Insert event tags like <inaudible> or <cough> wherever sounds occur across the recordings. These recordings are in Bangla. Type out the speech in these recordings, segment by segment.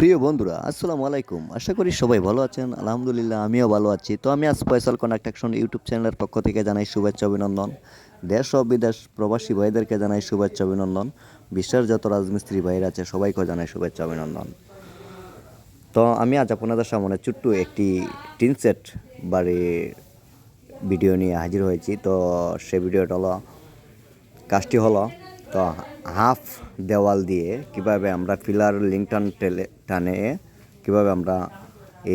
প্রিয় বন্ধুরা, আসসালামু আলাইকুম। আশা করি সবাই ভালো আছেন। আলহামদুলিল্লাহ, আমিও ভালো আছি। তো আমি আজ ফয়সাল কনেকশন ইউটিউব চ্যানেলের পক্ষ থেকে জানাই শুভেচ্ছা, অভিনন্দন। দেশ ও বিদেশ প্রবাসী ভাইদেরকে জানাই শুভেচ্ছা, অভিনন্দন। বিশ্বের যত রাজমিস্ত্রি ভাইরা আছে সবাইকে জানাই শুভেচ্ছা, অভিনন্দন। তো আমি আজ আপনাদের সামনে ছোট্ট একটি টিন সেট বাড়ির ভিডিও নিয়ে হাজির হয়েছি। তো সে ভিডিওটা হলো, কাজটি হলো তো হাফ দেওয়াল দিয়ে কীভাবে আমরা ফিলার লিঙ্ক টান টেলে টানে, কীভাবে আমরা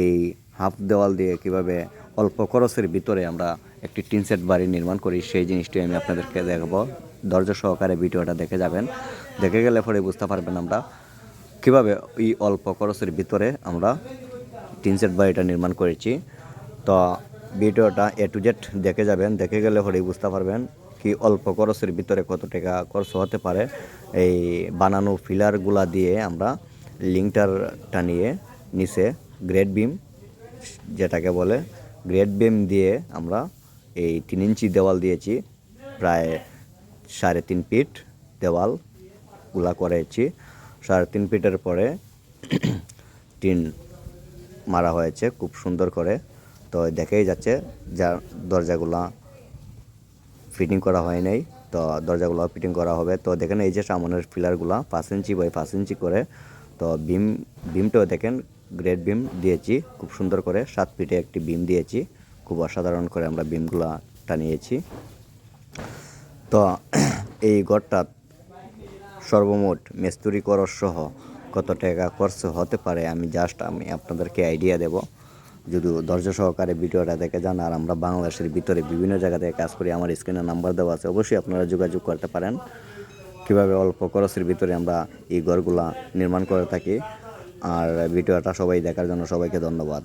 এই হাফ দেওয়াল দিয়ে কীভাবে অল্প খরচের ভিতরে আমরা একটি টিনসেট বাড়ি নির্মাণ করি, সেই জিনিসটি আমি আপনাদেরকে দেখাবো। ধৈর্য সহকারে ভিডিওটা দেখে যাবেন। দেখে গেলে পরে বুঝতে পারবেন আমরা কীভাবে এই অল্প খরচের ভিতরে আমরা টিনসেট বাড়িটা নির্মাণ করেছি। তো ভিডিওটা এ টু জেড দেখে যাবেন। দেখে গেলে পরেই বুঝতে পারবেন। কি অল্প খরচের ভিতরে কত টাকা খরচ হতে পারে, এই বানানো ফিলারগুলা দিয়ে আমরা লিঙ্কটার টানিয়ে নিচে গ্রেড বিম, যেটাকে বলে গ্রেড বিম দিয়ে আমরা এই তিন ইঞ্চি দেওয়াল দিয়েছি, প্রায় সাড়ে তিন ফিট দেওয়ালগুলা করেছি। সাড়ে তিন ফিটের পরে <clears throat> টিন মারা হয়েছে, খুব সুন্দর করে। তো দেখেই যাচ্ছে, যা দরজাগুলা ফিটিং করা হয় নাই, তো দরজাগুলো ফিটিং করা হবে। তো দেখেন এই যে সামনের পিলারগুলো পাঁচ ইঞ্চি বাই পাঁচ ইঞ্চি করে, তো বিম বিমটাও দেখেন গ্রেড বিম দিয়েছি, খুব সুন্দর করে, সাত ফিটে একটি বিম দিয়েছি, খুব অসাধারণ করে আমরা বিমগুলো টানিয়েছি। তো <clears throat> এই ঘরটা সর্বমোট মেস্তুরি খরচ সহ কত টাকা খরচ হতে পারে আমি জাস্ট আমি আপনাদেরকে আইডিয়া দেব। যদি ধৈর্য সহকারে ভিডিওটা দেখে যান, আর আমরা বাংলাদেশের ভিতরে বিভিন্ন জায়গা থেকে কাজ করি, আমার স্ক্রিনে নাম্বার দেওয়া আছে, অবশ্যই আপনারা যোগাযোগ করতে পারেন। কীভাবে অল্প খরচের ভিতরে আমরা এই ঘরগুলা নির্মাণ করে থাকি। আর ভিডিওটা সবাই দেখার জন্য সবাইকে ধন্যবাদ।